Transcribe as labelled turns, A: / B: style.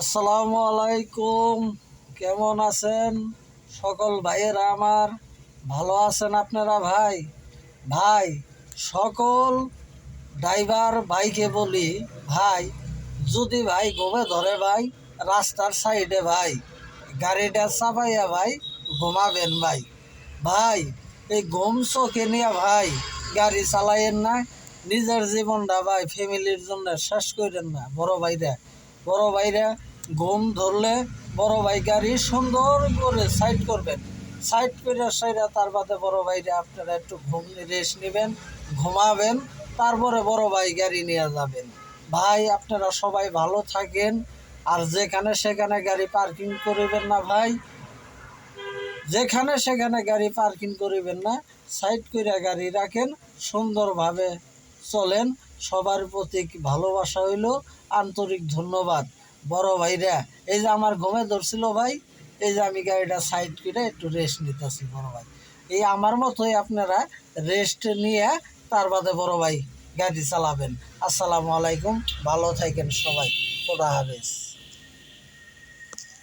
A: আসসালামু আলাইকুম। কেমন আছেন? সকল ভাইয়েরা আমার ভালো আছেন আপনারা ভাই? ভাই, সকল ড্রাইভার ভাইকে বলি, ভাই, যদি ভাই ঘুমে ধরে ভাই, রাস্তার সাইডে ভাই, গাড়িটা চাপাইয়া ভাই ঘুমাবেন ভাই। ভাই, এই ঘুম চোখে নিয়ে ভাই, গাড়ি চালাইয়েন না, নিজের জীবনটা ভাই ফ্যামিলির জন্য শেষ করেন না। বড় ভাইরা বড় ভাইরা ঘুম ধরলে বড় ভাই গাড়ি সুন্দর করে সাইড করবেন। সাইড করে সাইডে তার বাদে বড় ভাইরা আপনারা একটু ঘুম রেস্ট নেবেন, ঘুমাবেন, তারপরে বড় ভাই গাড়ি নিয়ে যাবেন। ভাই, আপনারা সবাই ভালো থাকেন, আর যেখানে সেখানে গাড়ি পার্কিং করিবেন না ভাই। যেখানে সেখানে গাড়ি পার্কিং করিবেন না সাইড করে গাড়ি রাখেন, সুন্দরভাবে চলেন। সবার প্রতি ভালোবাসা হইল, আন্তরিক ধন্যবাদ। বড় ভাইরা, এই যে আমার ঘুমে ধরছিল ভাই, এই যে আমি গাড়িটা সাইড করে একটু রেস্ট নিতেছি বড় ভাই। এই আমার মতোই আপনারা রেস্ট নিয়ে তার বাদে বড় ভাই গাড়ি চালাবেন। আসসালামু আলাইকুম, ভালো থাকেন সবাই। খোদা হাফেজ।